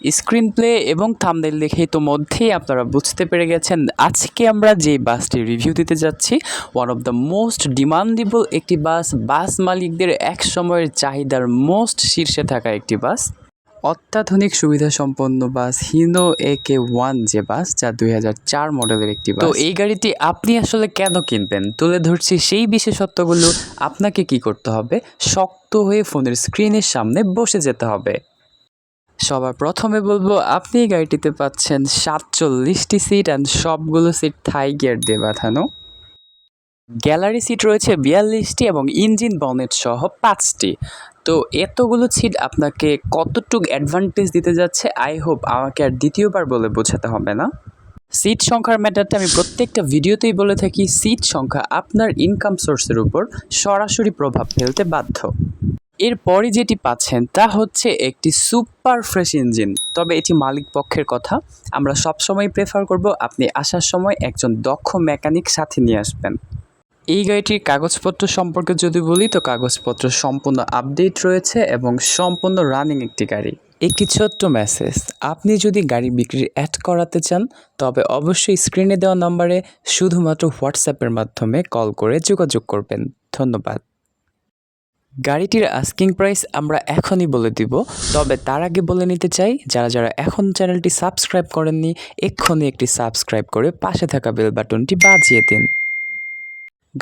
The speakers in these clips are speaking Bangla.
screen play এবং থামনেল দেখেই তো মধ্যেই আপনারা বুঝতে পেরে গেছেন আজকে আমরা যে বাসটি রিভিউ দিতে যাচ্ছি one of the most demandable একটি বাস বাস মালিকদের এক সময়ের চাহিদার মোস্ট শীর্ষে থাকা একটি বাস। অত্যাধুনিক সুবিধা সম্পন্ন বাস হিনো এ কে ওয়ান যে বাস, যা দুই চার মডেলের একটি বাস। তো এই গাড়িটি আপনি আসলে কেন কিনবেন? তুলে ধরছি সেই বিশেষত্বগুলো, আপনাকে কি করতে হবে? শক্ত হয়ে ফোনের স্ক্রিনের সামনে বসে যেতে হবে। সবার প্রথমে বলব, আপনি এই গাড়িটিতে পাচ্ছেন সাতচল্লিশটি সিট অ্যান্ড সবগুলো সিট থাই গিয়ার দিয়ে বাঁধানো। গ্যালারি সিট রয়েছে বিয়াল্লিশটি এবং ইঞ্জিন বনেট সহ পাঁচটি। তো এতগুলো সিট আপনাকে কতটুক অ্যাডভান্টেজ দিতে যাচ্ছে? আই হোপ আমাকে আর দ্বিতীয়বার বলে বোঝাতে হবে না। সিট সংখ্যার ম্যাটারটা আমি প্রত্যেকটা ভিডিওতেই বলে থাকি সিট সংখ্যা আপনার ইনকাম সোর্সের উপর সরাসরি প্রভাব ফেলতে বাধ্য। এরপরে যেটি পাচ্ছেন, তা হচ্ছে একটি সুপার ফ্রেশ ইঞ্জিন। তবে এটি মালিক পক্ষের কথা। আমরা সবসময় প্রেফার করব আপনি আসার সময় একজন দক্ষ মেকানিক সাথে নিয়ে আসবেন। এই গাড়িটির কাগজপত্র সম্পর্কে যদি বলি, তো কাগজপত্র সম্পূর্ণ আপডেট রয়েছে এবং সম্পূর্ণ রানিং একটি গাড়ি। একটি ছোট্ট মেসেজ আপনি যদি গাড়ি বিক্রির অ্যাড করাতে চান, তবে অবশ্যই স্ক্রিনে দেওয়া নম্বরে শুধুমাত্র হোয়াটসঅ্যাপের মাধ্যমে কল করে যোগাযোগ করবেন। ধন্যবাদ। গাড়িটির আস্কিং প্রাইস আমরা এখনই বলে দিব। তবে তার আগে বলে নিতে চাই, যারা যারা এখন চ্যানেলটি সাবস্ক্রাইব করেননি, এক্ষুনি একটি সাবস্ক্রাইব করে পাশে থাকা বেল বাটনটি বাজিয়ে দিন।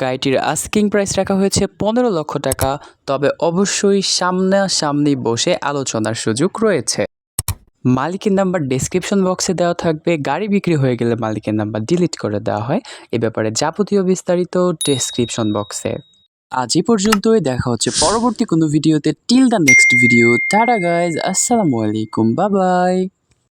গাড়িটির আস্কিং প্রাইস রাখা হয়েছে পনেরো লক্ষ টাকা, তবে অবশ্যই সামনাসামনি বসে আলোচনার সুযোগ রয়েছে। মালিকের নাম্বার ডেসক্রিপশন বক্সে দেওয়া থাকবে। গাড়ি বিক্রি হয়ে গেলে মালিকের নাম্বার ডিলিট করে দেওয়া হয়। এ ব্যাপারে যাবতীয় বিস্তারিত ডেসক্রিপশন বক্সে আজ এই পর্যন্তই, দেখা হচ্ছে পরবর্তী কোনো ভিডিওতে। Till the next video tata guys আসসালামু আলাইকুম বাবাই